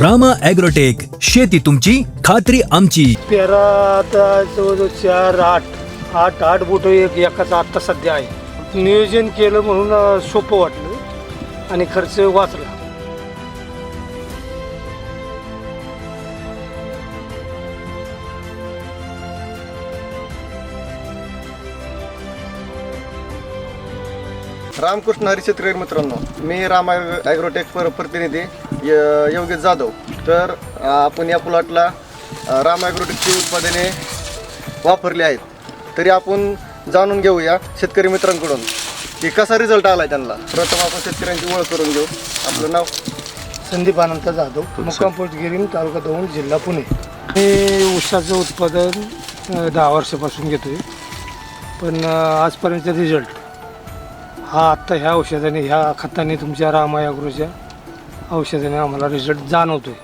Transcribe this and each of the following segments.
Rama agrotech शेती तुमची खात्री आमची. पेरा आता जवळजवळ चार आठ आठ आठ बोट एक एकाचा आत्ता सध्या आहे. नियोजन केलं म्हणून अं, सोपं वाटलं आणि खर्च वाचला. रामकृष्ण हरी शेतकरी मित्रांनो मी राम ॲग्रोटेक पर प्रतिनिधी य- योगेश जाधव. तर आपण या प्लॉटला राम ॲग्रोटेकची उत्पादने वापरली आहेत. तरी आपण जाणून घेऊया शेतकरी मित्रांकडून की कसा रिझल्ट आला त्यांना? प्रथम आपण शेतकऱ्यांची ओळख करून घेऊ. आपलं नाव? संदीप अनंत जाधव मुक्काम पोटगिरी तालुका दौंड जिल्हा पुणे. मी ऊसाचं उत्पादन दहा वर्षापासून घेतोय. पण अं, आजपर्यंत रिझल्ट हा आत्ता ह्या औषधाने ह्या खताने तुमच्या रामायाग्रोच्या औषधाने आम्हाला रिझल्ट जाणवतोय.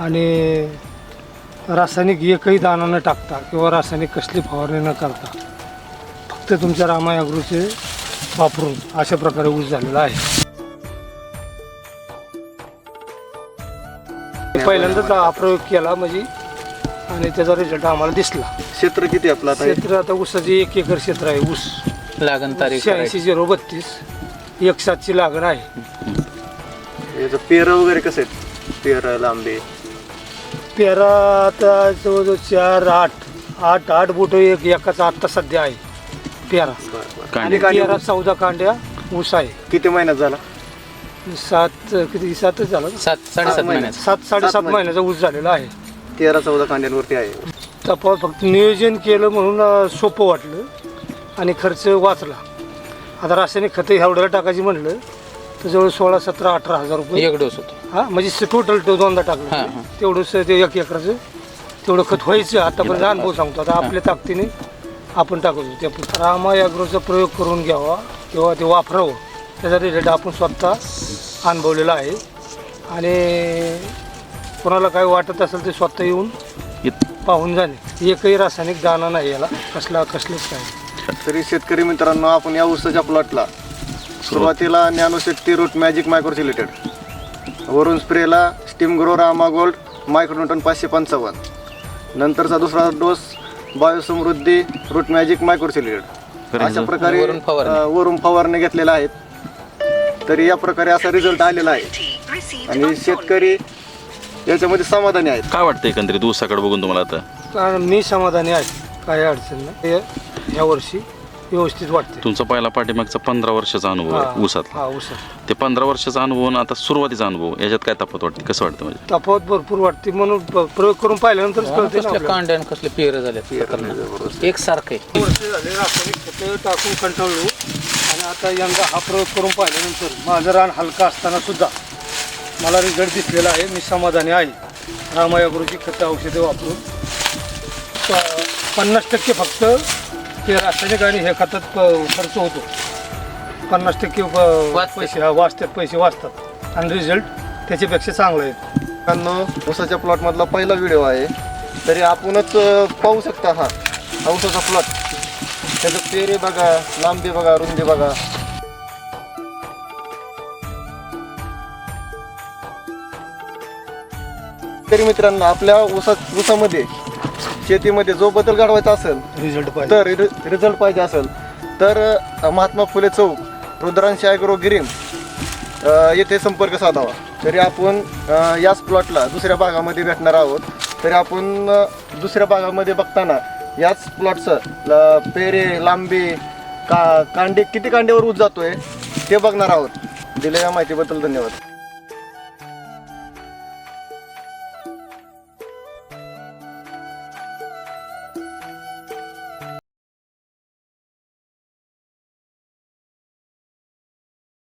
आणि रासायनिक एकही दाणा न टाकता किंवा रासायनिक कसली फवारणी न करता फक्त तुमच्या रामायाग्रोचे वापरून अशा प्रकारे ऊस झालेला आहे. पहिल्यांदाच हा प्रयोग केला म्हणजे आणि त्याचा रिझल्ट आम्हाला दिसला. क्षेत्र किती आपलं आता? क्षेत्र आता ऊसाचे एक एकर क्षेत्र आहे ऊस. लागण तारीख शहाऐंशी झिरो बत्तीस. एक सातची लागण आहे. याचं पेरं वगैरे कसं आहेत? पेरं लांबे? पेरा आता जवळजवळ चार आठ आठ आठ बोट एक एकाचा आत्ता सध्या आहे. पेरा. बरं बरं. आणि तेरा चौदा कांड्या ऊस आहे. किती महिन्यात झाला? सात किती सातच झाला ना? सात साडेसात महिन्यात. सात साडेसात महिने. महिन्याचा ऊस झालेला आहे. तेरा चौदा कांड्यांवरती आहे. तपास फक्त नियोजन केलं म्हणून अं, सोपं वाटलं. आणि खर्च वाचला. आता रासायनिक खतं एवढ्याला टाकायची म्हणलं तर जवळ सोळा सतरा अठरा हजार रुपये. एक डोस होतो. हा म्हणजे टोटल तो दोनदा टाकलं. तेवढंच ते एक एकराचं तेवढं खत व्हायचं. आतापर्यंत अनुभव सांगतो आता आपल्या ताकदीने आपण टाकतो त्या रामा ॲग्रोचा प्रयोग करून घ्यावा किंवा ते वापरावं. त्याचा रिझल्ट आपण स्वतः अनुभवलेला आहे. आणि कोणाला काय वाटत असेल ते स्वतः येऊन पाहून जाणे. एकही रासायनिक दाना नाही याला. कसला कसलेच काय तरी शेतकरी मित्रांनो आपण या ऊसाच्या प्लॉटला सुरुवातीला नॅनोशक्ती रूट मॅजिक मायक्रोसिलेटेड वरून स्प्रेला steam grow Rama gold micronutrient पाचशे पंचावन्न. नंतरचा दुसरा डोस बायोसमृद्धी रूट मॅजिक मायक्रोसिलेटेड अशा प्रकारे वरून फवारणी. घेतलेल्या आहेत. तरी या प्रकारे असा रिझल्ट आलेला आहे. आणि शेतकरी याच्यामध्ये समाधानी आहेत. काय वाटतं एकंदरीत ऊसाकडे बघून तुम्हाला आता? मी समाधानी आहे. काही अडचण नाही. हे- ह्या वर्षी व्यवस्थित वाटते तुमचा पहिला पाठीमागचा पंधरा वर्षाचा अनुभव आहे हा, ऊसातला. हा ऊसात. ते पंधरा वर्षाचा अनुभव आणि आता सुरुवातीचा अनुभव याच्यात काय तफावत वाटते कसं वाटतं म्हणजे? तफावत भरपूर वाटते म्हणून प- प्रयोग करून पाहिल्यानंतरच कळते ना कसले आपल्याला. कांडे आणि कसले पेर झाले एक सारखे वर्ष झाले रासायनिक खतं टाकून कंटाळलो. आणि आता यंदा हा प्रयोग करून पाहिल्यानंतर माझं रान हलका असताना सुद्धा मला रिझल्ट दिसलेला आहे मी समाधानी आहे. रामायागुरूची खतं औषधे वापरून प- पन्नास टक्के फक्त ते रासायनिक आणि हे खतात प- खर्च होतो. पन्नास टक्के प- वाचते. पैसे हा, वाचतात पैसे वाचतात. आणि रिझल्ट त्याच्यापेक्षा चांगला आहे. मित्रांनो ऊसाच्या प्लॉटमधला पहिला व्हिडिओ आहे. तरी आपणच अ, पाहू शकता हा. हा ऊसाचा प्लॉट त्याचं पेरे बघा लांबी बघा रुंदी बघा. तरी मित्रांनो आपल्या ऊसा ऊसामध्ये शेतीमध्ये जो बदल घडवायचा असेल रिझल्ट पाहिजे. तर रिझल्ट पाहिजे असेल. तर अ, महात्मा फुले चौक रुद्रांशी ॲग्रो गिरीम अ, येथे संपर्क साधावा. तरी आपण अ, याच प्लॉटला दुसऱ्या भागामध्ये भेटणार आहोत. तरी आपण अ, दुसऱ्या भागामध्ये बघताना याच प्लॉटचं पेरे लांबी का कांडे किती कांड्यावर ऊस जातोय ते बघणार आहोत. दिलेल्या माहितीबद्दल धन्यवाद.